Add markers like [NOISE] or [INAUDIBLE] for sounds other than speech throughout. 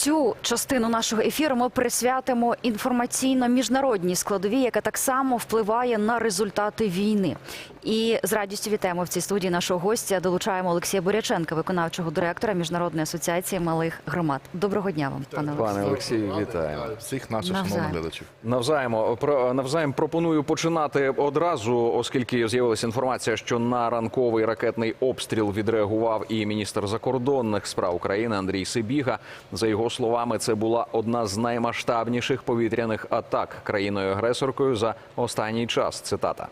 Цю частину нашого ефіру ми присвятимо інформаційно-міжнародній складовій, яка так само впливає на результати війни. І з радістю вітаємо в цій студії нашого гостя. Долучаємо Олексія Боряченка, виконавчого директора міжнародної асоціації малих громад. Доброго дня вам, пане Олексію. Пане Олексію, вітаємо. всіх наших шановних глядачів. Навзаємо про навзаєм пропоную починати одразу, оскільки з'явилася інформація, що на ранковий ракетний обстріл відреагував і міністр закордонних справ України Андрій Сибіга. За його словами, це була одна з наймасштабніших повітряних атак країною агресоркою за останній час. Цитата.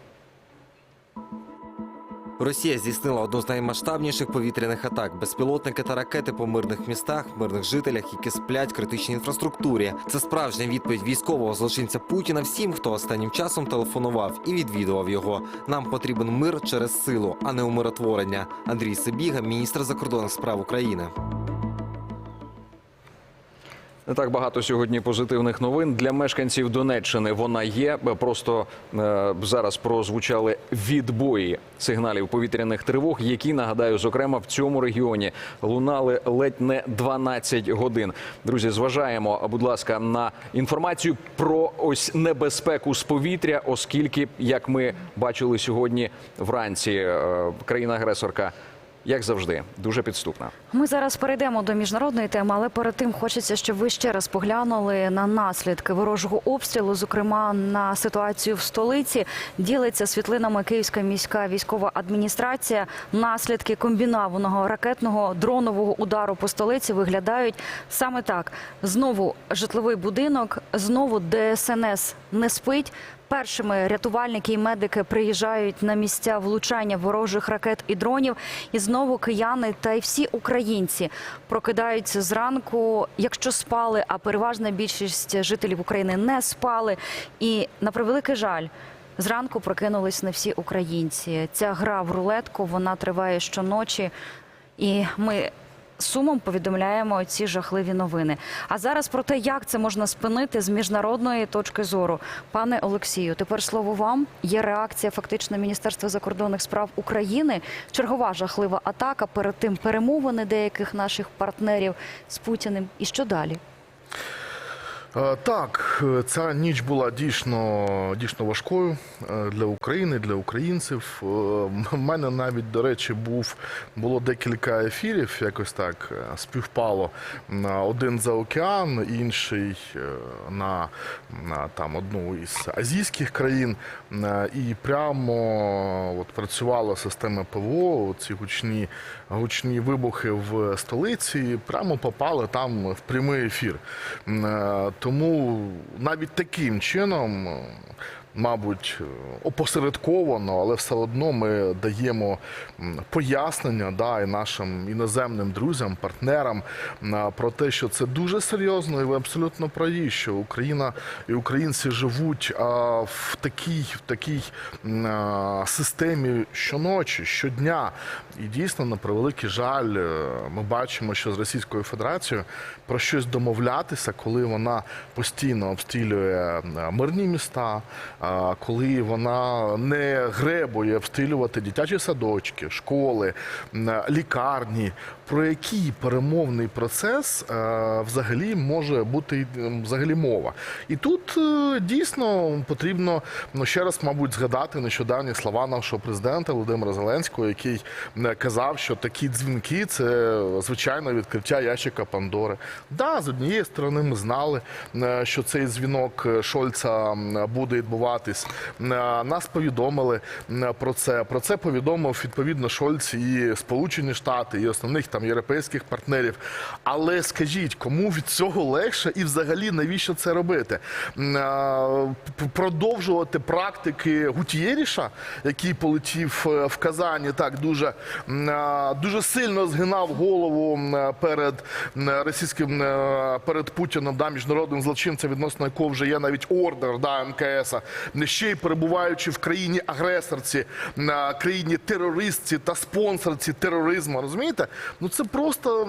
Росія здійснила одну з наймасштабніших повітряних атак. Безпілотники та ракети по мирних містах, мирних жителях, які сплять критичній інфраструктурі. Це справжня відповідь військового злочинця Путіна всім, хто останнім часом телефонував і відвідував його. Нам потрібен мир через силу, а не умиротворення. Андрій Сибіга, міністр закордонних справ України. Не так багато сьогодні позитивних новин для мешканців Донеччини. Вона є. Просто е, зараз прозвучали відбої сигналів повітряних тривог, які нагадаю, зокрема в цьому регіоні лунали ледь не 12 годин. Друзі, зважаємо, будь ласка, на інформацію про ось небезпеку з повітря, оскільки, як ми бачили сьогодні вранці, е, країна-агресорка. Як завжди, дуже підступна. Ми зараз перейдемо до міжнародної теми, але перед тим хочеться, щоб ви ще раз поглянули на наслідки ворожого обстрілу, зокрема на ситуацію в столиці. Ділиться світлинами Київська міська військова адміністрація. Наслідки комбінованого ракетного дронового удару по столиці виглядають саме так: знову житловий будинок, знову ДСНС не спить. Першими рятувальники і медики приїжджають на місця влучання ворожих ракет і дронів. І знову кияни та й всі українці прокидаються зранку, якщо спали, а переважна більшість жителів України не спали. І на превеликий жаль. Зранку прокинулись не всі українці. Ця гра в рулетку вона триває щоночі, і ми сумом повідомляємо ці жахливі новини. А зараз про те, як це можна спинити з міжнародної точки зору. Пане Олексію, тепер слово вам. Є реакція фактично Міністерства закордонних справ України. Чергова жахлива атака. Перед тим перемовини деяких наших партнерів з Путіним. І що далі? Е, Так, е, ця ніч була дійсно, дійсно важкою е, для України, для українців. Е, В мене навіть, до речі, був було декілька ефірів, якось так е, співпало. Один за океан, інший е, на, на там одну із азійських країн. Е, І прямо от працювала система ПВО, ці гучні, гучні вибухи в столиці, прямо попали там в прямий ефір. Тому навіть таким чином, мабуть, опосередковано, але все одно ми даємо пояснення да, і нашим іноземним друзям, партнерам про те, що це дуже серйозно, і ви абсолютно праві, що Україна і українці живуть в такій, в такій системі щоночі, щодня. І дійсно, на превеликий жаль, е, ми бачимо, що з Російською Федерацією про щось домовлятися, коли вона постійно обстрілює мирні міста, коли вона не гребує обстрілювати дитячі садочки, школи, лікарні. Про який перемовний процес е, взагалі може бути взагалі мова? І тут е, дійсно потрібно ну ще раз, мабуть, згадати нещодавні слова нашого президента Володимира Зеленського, який казав, що такі дзвінки це звичайно відкриття ящика Пандори. Да, з однієї сторони, ми знали, е, що цей дзвінок Шольца буде відбуватись. Нас повідомили про це. Про це повідомив відповідно Шольц і Сполучені Штати, і основних там європейських партнерів. Але скажіть, кому від цього легше і взагалі навіщо це робити? Продовжувати практики Гутієріша, який полетів е, в Казані, так дуже, дуже сильно згинав голову перед російським е, перед Путіном, да, міжнародним злочинцем, відносно якого вже є навіть ордер да, МКС, ще й перебуваючи в країні агресорці, країні терористці та спонсорці тероризму. Розумієте? Ну Ну це просто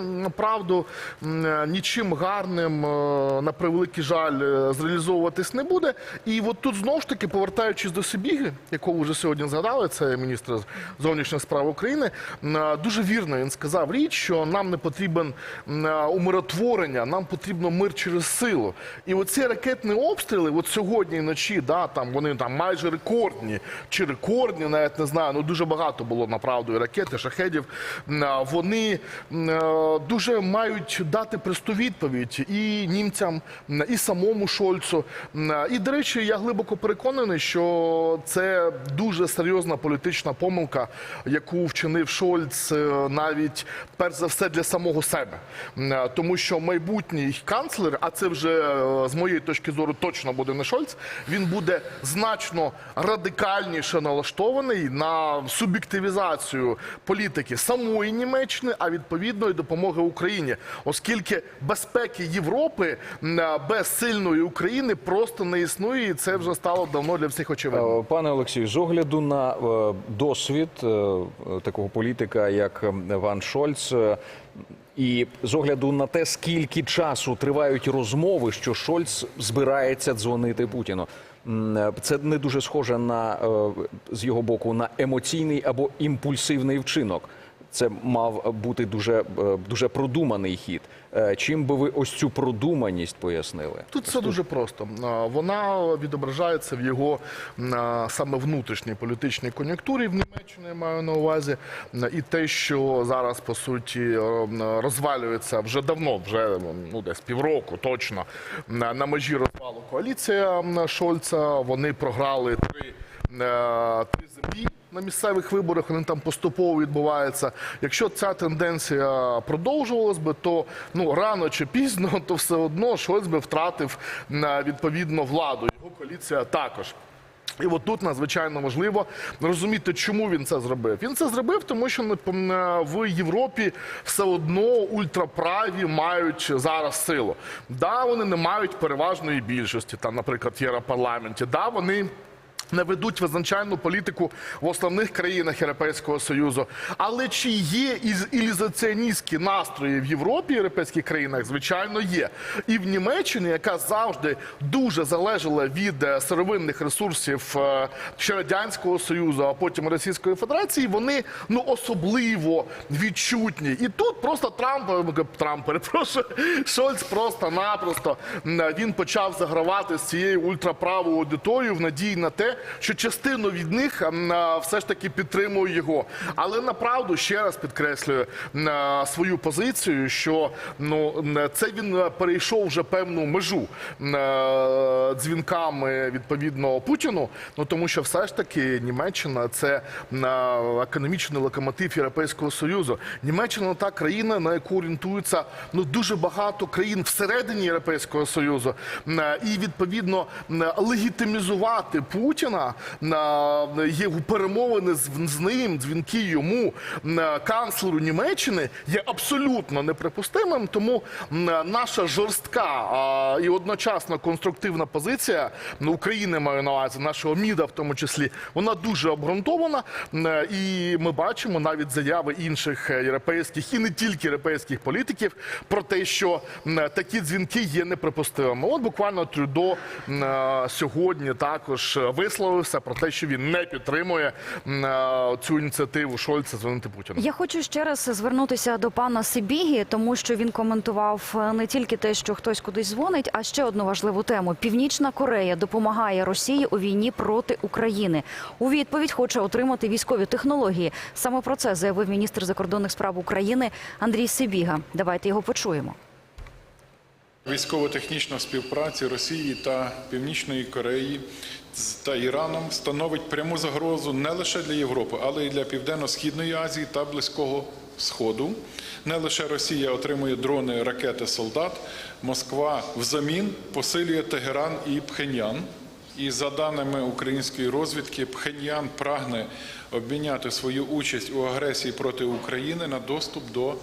е, нічим гарним е, на превеликий жаль е, зреалізовуватись не буде. І от тут знову ж таки, повертаючись до Сибіги, якого вже сьогодні згадали, це міністр зовнішніх справ України. е, Дуже вірно він сказав річ, що нам не потрібен умиротворення, нам потрібно мир через силу. І оці ракетні обстріли, от сьогодні вночі, да, там вони там майже рекордні чи рекордні, навіть не знаю. Ну дуже багато було направду і ракет, і шахедів. Вони дуже мають дати просту відповідь і німцям, і самому Шольцу. Е, І до речі, я глибоко переконаний, що це дуже серйозна політична помилка, яку вчинив Шольц е, навіть перш за все для самого себе, е, тому що майбутній канцлер, а це вже е, з моєї точки зору точно буде не Шольц. Він буде значно радикальніше налаштований на суб'єктивізацію політики самої Німеччини, а відповідно і допомоги Україні, оскільки безпеки Європи без сильної України просто не існує, і це вже стало давно для всіх очевидно. Е, Пане Олексію, з огляду на е, досвід е, такого політика, як Ван Шольц, і з огляду на те, скільки часу тривають розмови, що Шольц збирається дзвонити Путіну. Це не дуже схоже на з його боку на емоційний або імпульсивний вчинок. Це мав бути дуже, е, дуже продуманий хід. Е, Чим би ви ось цю продуманість пояснили? Тут все дуже просто. Вона відображається в його саме внутрішній політичній кон'юнктурі в Німеччині, маю на увазі, і те, що зараз по суті е, розвалюється вже давно, вже ну десь півроку точно на межі розвалу коаліція Шольца. Вони програли три, е, три землі. На місцевих виборах вони там поступово відбуваються. Якщо ця тенденція продовжувалась би, то ну рано чи пізно, [LAUGHS] то все одно Шольц би втратив на відповідно владу. Його коаліція також. І от тут надзвичайно важливо розуміти, чому він це зробив. Він це зробив, тому що ну, е, в Європі все одно ультраправі мають зараз силу. Да, вони не мають переважної більшості, там, наприклад, в Європарламенті. Да, вони не ведуть визначальну політику в основних країнах Європейського Союзу. Але чи є із- ілізаціоністські настрої в Європі, європейських країнах? Звичайно, є. І в Німеччині, яка завжди дуже залежала від е, сировинних ресурсів е, ще Радянського Союзу, а потім Російської Федерації, вони ну особливо відчутні. І тут просто Трамп, е, Трамп, [LAUGHS] перепрошую, Шольц просто-напросто він почав загравати з цією ультраправою аудиторією в надії на те, що частину від них все ж таки підтримує його. Але направду ще раз підкреслюю м, свою позицію, що ну м, це він е, перейшов вже певну межу е, дзвінками відповідно Путіну. Ну тому що все ж таки Німеччина це економічний локомотив Європейського союзу. Німеччина та країна, на яку орієнтуються ну дуже багато країн всередині Європейського союзу, е, і відповідно легітимізувати Путіна на його перемовини з, з ним, дзвінки йому канцлеру Німеччини є абсолютно неприпустимим. Тому наша жорстка і одночасно конструктивна позиція ну, України маю на увазі, нашого МІДа, в тому числі, вона дуже обґрунтована. І ми бачимо навіть заяви інших е, європейських і не тільки європейських політиків про те, що такі дзвінки є неприпустимими. От буквально Трюдо е, сьогодні також висловився про те, що він не підтримує е, цю ініціативу Шольца дзвонити Путіну. Я хочу ще раз звернутися до пана Сибігі, тому що він коментував е, не тільки те, що хтось кудись дзвонить, а ще одну важливу тему: Північна Корея допомагає Росії у війні проти України. У відповідь хоче отримати військові технології. Саме про це заявив міністр закордонних справ України Андрій Сибіга. Давайте його почуємо. Військово-технічна співпраця Росії та Північної Кореї та Іраном становить пряму загрозу не лише для Європи, але й для Південно-Східної Азії та Близького Сходу. Не лише Росія отримує дрони, ракети, солдат. Москва взамін посилює Тегеран і Пхеньян. І за даними української розвідки, Пхеньян прагне обміняти свою участь у агресії проти України на доступ до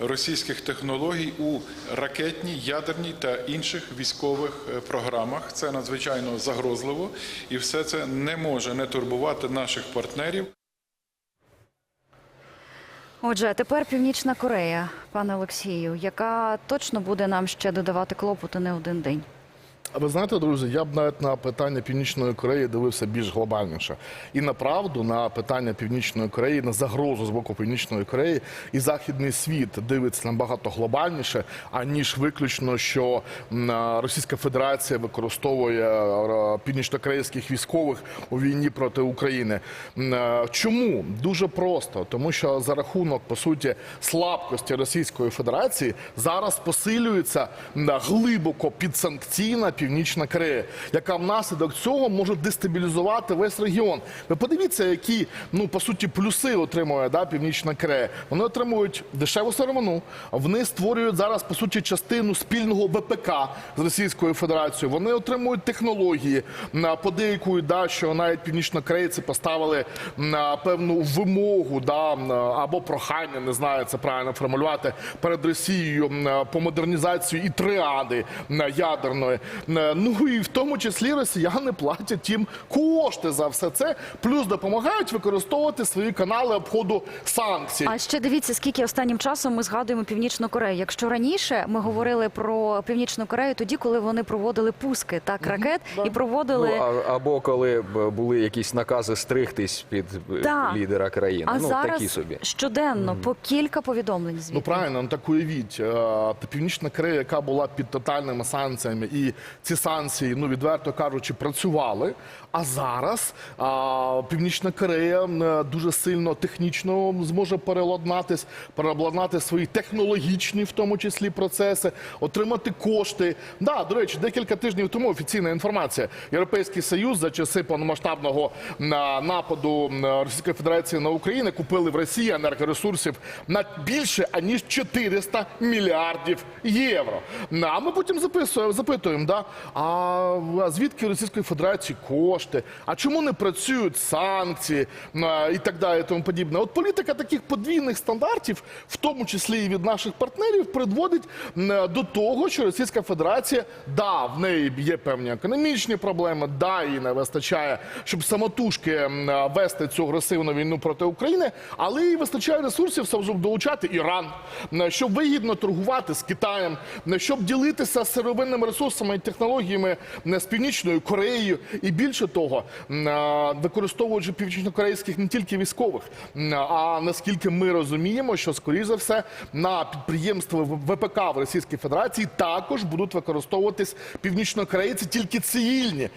російських технологій у ракетній, ядерній та інших військових е, програмах. Це надзвичайно загрозливо, і все це не може не турбувати наших партнерів. Отже, тепер Північна Корея, пане Олексію, яка точно буде нам ще додавати клопоту не один день. А ви знаєте, друзі, я б навіть на питання Північної Кореї дивився більш глобальніше. І направду на питання Північної Кореї, на загрозу з боку Північної Кореї, і західний світ дивиться набагато глобальніше, аніж виключно, що Російська Федерація використовує а, північнокорейських військових у війні проти України. Чому? Дуже просто, тому що за рахунок по суті слабкості Російської Федерації зараз посилюється глибоко підсанкційна Північна Корея, яка внаслідок цього може дестабілізувати весь регіон. Ви подивіться, які ну по суті плюси отримує да, Північна Корея. Вони отримують дешеву сировину. Вони створюють зараз по суті частину спільного ВПК з Російською Федерацією. Вони отримують технології. Подейкують, да, що навіть північнокорейці поставили на певну вимогу, да або прохання, не знаю, це правильно формулювати перед Росією по модернізації і триади ядерної. М, Ну і в тому числі росіяни платять їм кошти за все це, плюс допомагають використовувати свої канали обходу санкцій. А ще дивіться, скільки останнім часом ми згадуємо Північну Корею. Якщо раніше ми говорили про Північну Корею, тоді коли вони проводили пуски так ракет і проводили. Ну, а, або коли були якісь накази стригтись під е, Так. лідера країни. А ну, зараз такі собі. щоденно по кілька повідомлень звідти. Ну правильно, ну так уявіть, е, Північна Корея, яка була під тотальними санкціями, і ці санкції, ну відверто кажучи, працювали. А зараз а, Північна Корея дуже сильно технічно зможе переладнатись, переобладнати свої технологічні, в тому числі, процеси, отримати кошти. Да, до речі, декілька тижнів тому офіційна інформація. Європейський Союз за часи повномасштабного нападу Російської Федерації на Україну купили в Росії енергоресурсів на більше аніж 400 мільярдів євро. А ми потім записуємо, запитуємо, да, а, звідки Російської Федерації кошти? А чому не працюють санкції і так далі, і тому подібне? От політика таких подвійних стандартів, в тому числі і від наших партнерів, призводить до того, що Російська Федерація, да, в неї є певні економічні проблеми, да, їй не вистачає, щоб самотужки вести цю агресивну війну проти України, але їй вистачає ресурсів, щоб долучати Іран, щоб вигідно торгувати з Китаєм, щоб ділитися сировинними ресурсами і технологіями м, з Північною Кореєю. І більше того, а, використовуючи північнокорейських не тільки військових, а наскільки ми розуміємо, що скоріш за все на підприємства ВПК в Російській Федерації також будуть використовуватись північнокорейці, тільки цивільні.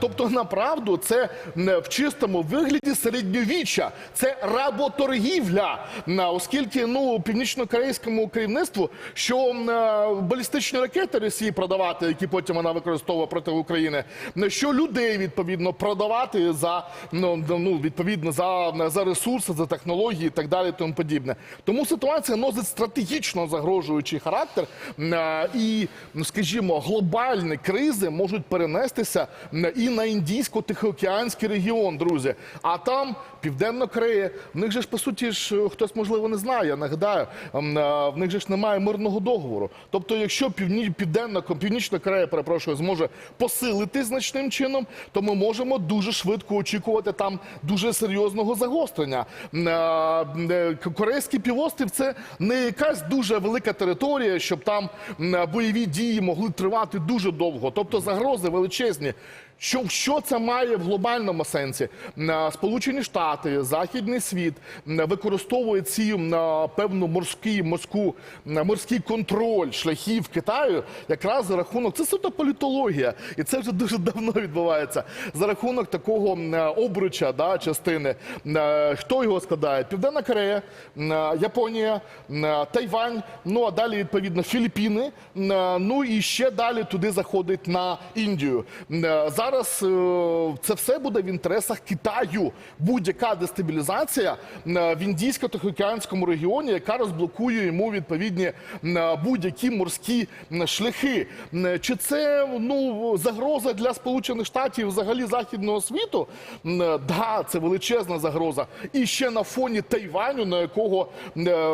Тобто, направду, це в чистому вигляді середньовіччя, це работоргівля, оскільки ну північнокорейському керівництву, що е, балістичні ракети Росії продавати, які потім вона використовує проти України, м, що людей відповідно продавати за ну, ну відповідно за, за ресурси, за технології і так далі, тому подібне. Тому ситуація носить стратегічно загрожуючий характер, і, ну, скажімо, глобальні кризи можуть перенестися і на індійсько-тихоокеанський регіон, друзі. А там Південна Корея, в них же ж по суті ж хтось можливо не знає. Я нагадаю, в них же ж немає мирного договору. Тобто, якщо південна північна Корея, перепрошую, зможе посилити значним чином, то ми можемо дуже швидко очікувати там дуже серйозного загострення. Е, е, Корейський півострів це не якась дуже велика територія, щоб там бойові дії могли тривати дуже довго. Тобто загрози величезні. Що, що це має в глобальному сенсі? Е, Сполучені Штати, Західний світ м, використовують ці е, певну морський, морську, м, морський контроль шляхів Китаю якраз за рахунок, це суто політологія, і це вже дуже давно відбувається. За рахунок такого е, обруча да, частини. Е, Хто його складає? Південна Корея, е, Японія, е, Тайвань, ну а далі відповідно Філіппіни. е, Ну і ще далі туди заходить на Індію. Е, Зараз е, це все буде в інтересах Китаю. Будь-яка дестабілізація е, в індійсько-тихоокеанському регіоні, яка розблокує йому відповідні е, будь-які морські шляхи. Чи це ну загроза для Сполучених Штатів, взагалі західного світу? Да, це величезна загроза. І ще на фоні Тайваню, на якого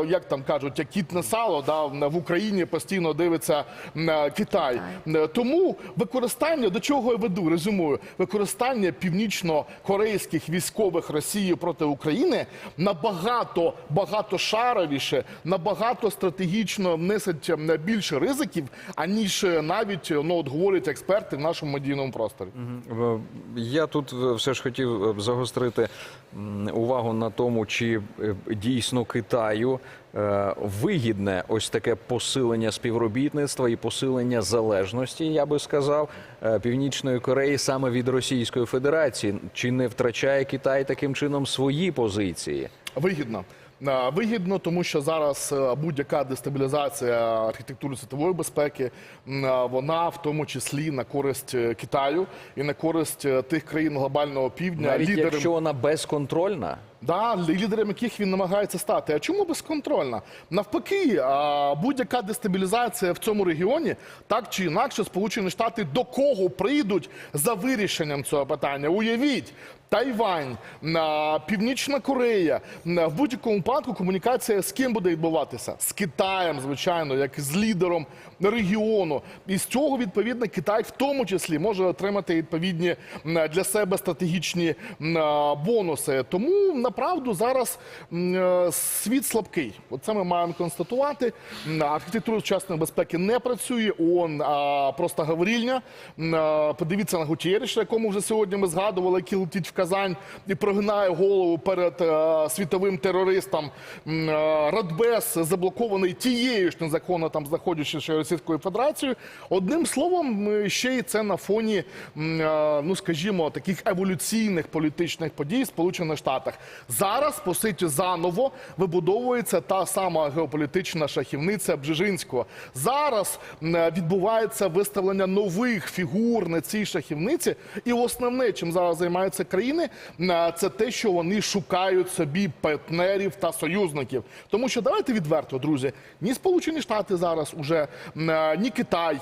як там кажуть, як кіт на сало, да в Україні постійно дивиться Китай. Тому використання до чого я веду? Режим резюмую, використання північно-корейських військових Росією проти України набагато багатошаровіше, набагато стратегічно несуть е, більше ризиків, аніж е, навіть е, ну от говорять експерти в нашому медійному просторі. Я тут все ж хотів загострити увагу на тому, чи дійсно Китаю вигідне ось таке посилення співробітництва і посилення залежності, я би сказав, е, Північної Кореї саме від Російської Федерації. Чи не втрачає Китай таким чином свої позиції? Вигідно. Е, Вигідно, тому що зараз е, будь-яка дестабілізація архітектури світової безпеки, е, вона в тому числі на користь Китаю і на користь тих країн глобального півдня, Навіть лідерам, якщо вона безконтрольна. да, лідером яких він намагається стати. А чому безконтрольна? Навпаки, будь-яка дестабілізація в цьому регіоні, так чи інакше, Сполучені Штати до кого прийдуть за вирішенням цього питання? Уявіть. Тайвань, на Північна Корея. В будь-якому випадку комунікація з ким буде відбуватися? З Китаєм, звичайно, як з лідером регіону. І з цього відповідно Китай в тому числі може отримати відповідні для себе стратегічні бонуси. Тому направду зараз е, світ слабкий. Оце ми маємо констатувати. Архітектура сучасної безпеки не працює. ООН просто говорільня. Подивіться на Гутєріша, якому вже сьогодні ми згадували, який летить в Казань і прогинає голову перед е, світовим терористом. Е, Радбез заблокований тією ж незаконно там знаходячись Російською Федерацією. Одним словом, е, ще й це на фоні, е, ну скажімо, таких еволюційних політичних подій в Сполучених Штатах. Зараз, по суті, заново вибудовується та сама геополітична шахівниця Бжежинського. Зараз е, відбувається виставлення нових фігур на цій шахівниці. І основне, чим зараз займаються країни, це те, що вони шукають собі партнерів та союзників. Тому що давайте відверто, друзі, ні Сполучені Штати зараз уже е, ні Китай,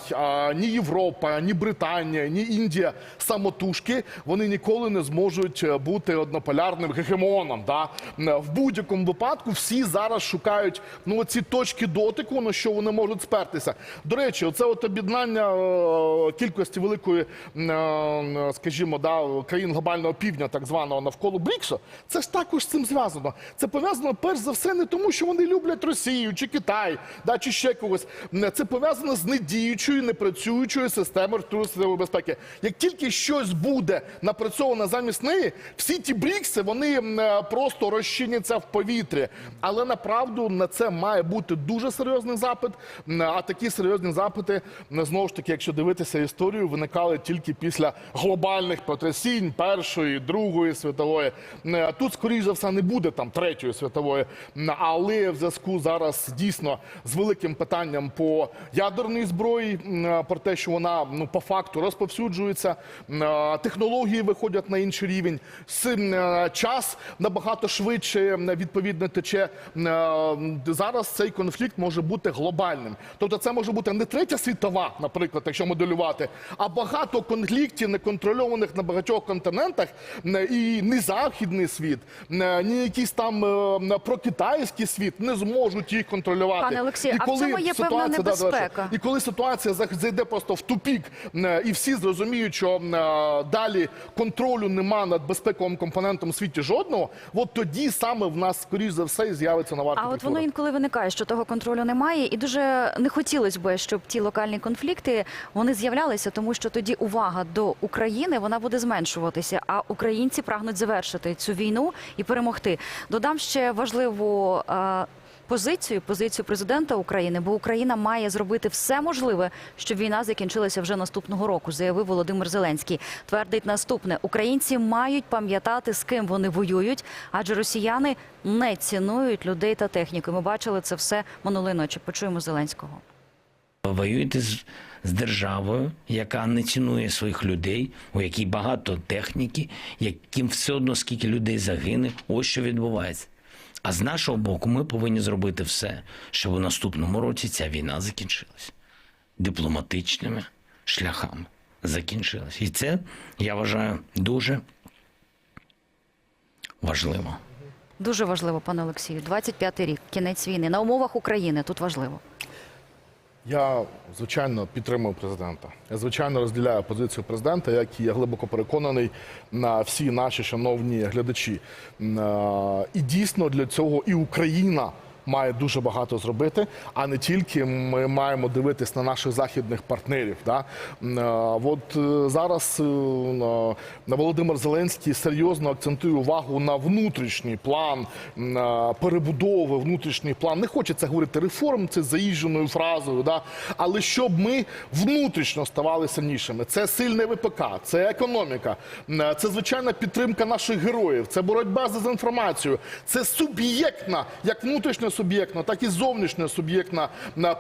ні Європа, ні Британія, ні Індія самотужки вони ніколи не зможуть е, бути однополярним гегемоном. Да? В будь-якому випадку всі зараз шукають ну ці точки дотику, на що вони можуть спертися. До речі, оце от об'єднання е, кількості великої, е, скажімо, да, країн глобального півдня, так званого навколо Бріксу, це ж також з цим зв'язано. Це пов'язано перш за все не тому, що вони люблять Росію чи Китай, да, чи ще когось. Це пов'язано з недіючою, непрацюючою системою архітектури безпеки. Як тільки щось буде напрацьовано замість неї, всі ті брікси вони е, просто розчиняться в повітрі. Але направду на це має бути дуже серйозний запит. А такі серйозні запити, знову ж таки, якщо дивитися історію, виникали тільки після глобальних потрясінь Першої, Другої світової. Е, Тут, скоріш за все, не буде там третьої світової. Але в зв'язку зараз дійсно з великим питанням по ядерній зброї, е, про те, що вона ну по факту розповсюджується, е, технології виходять на інший рівень. Е, час набагато швидше відповідно тече. Зараз цей конфлікт може бути глобальним. Тобто, це може бути не третя світова, наприклад, якщо моделювати, а багато конфліктів неконтрольованих на багатьох континентах, і ні західний світ, ні якийсь там е, прокитайський світ не зможуть їх контролювати. Пане Олексію, І а в коли цьому є ситуація- да, да, небезпека. і коли ситуація зайде просто в тупік, е, і всі зрозуміють, що е, далі контролю нема над безпековим компонентом у світі жодного, от тоді саме в нас, скоріш за все, і з'явиться нова А от воно інколи виникає, що того контролю немає, і дуже не хотілося б, щоб ті локальні конфлікти вони з'являлися, тому що тоді увага до України вона буде зменшуватися. А українці прагнуть завершити цю війну і перемогти. Додам ще важливу. Позицію, позицію президента України, бо Україна має зробити все можливе, щоб війна закінчилася вже наступного року, заявив Володимир Зеленський. Твердить наступне: українці мають пам'ятати, з ким вони воюють, адже росіяни не цінують людей та техніку. Ми бачили це все минулої ночі. Почуємо Зеленського. Воюєте з, з державою, яка не цінує своїх людей, у якій багато техніки, яким все одно скільки людей загине. Ось що відбувається. А з нашого боку, ми повинні зробити все, щоб у наступному році ця війна закінчилась дипломатичними шляхами. Закінчилась. І це я вважаю дуже важливо. Дуже важливо, пане Олексію. 25-й рік, кінець війни на умовах України. Тут важливо. Я звичайно підтримую президента. Я звичайно розділяю позицію президента, як і я глибоко переконаний на всі наші шановні глядачі. І дійсно для цього і Україна. Має дуже багато зробити, а не тільки ми маємо дивитись на наших західних партнерів. Да? Е, От е, зараз е, Володимир Зеленський серйозно акцентує увагу на внутрішній план перебудови, внутрішній план. Не хочеться говорити реформ, це заїждженою фразою, да? але щоб ми внутрішньо ставали сильнішими. Це сильне ВПК, це економіка, це звичайна підтримка наших героїв, це боротьба з дезінформацією, це суб'єктна, як внутрішньо суб'єктна, так і зовнішньо суб'єктна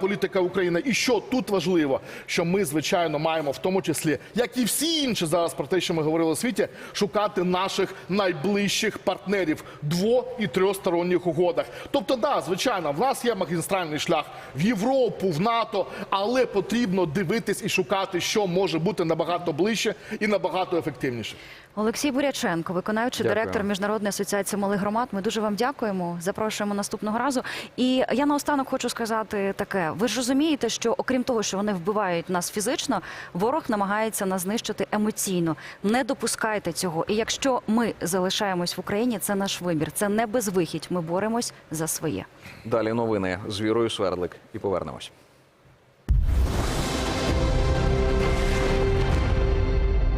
політика України. І що тут важливо, що ми звичайно маємо в тому числі, як і всі інші зараз про те, що ми говорили у світі, шукати наших найближчих партнерів дво і трьохсторонніх угодах. Тобто, да, звичайно, в нас є магістральний шлях в Європу, в НАТО, але потрібно дивитись і шукати, що може бути набагато ближче і набагато ефективніше. Олексій Буряченко, виконавчий Дякую. директор Міжнародної асоціації малих громад. Ми дуже вам дякуємо. Запрошуємо наступного разу. І я наостанок хочу сказати таке: ви ж розумієте, що окрім того, що вони вбивають нас фізично, ворог намагається нас знищити емоційно. Не допускайте цього. І якщо ми залишаємось в Україні, це наш вибір. Це не безвихідь. Ми боремось за своє. Далі новини з Вірою Свердлик і повернемось.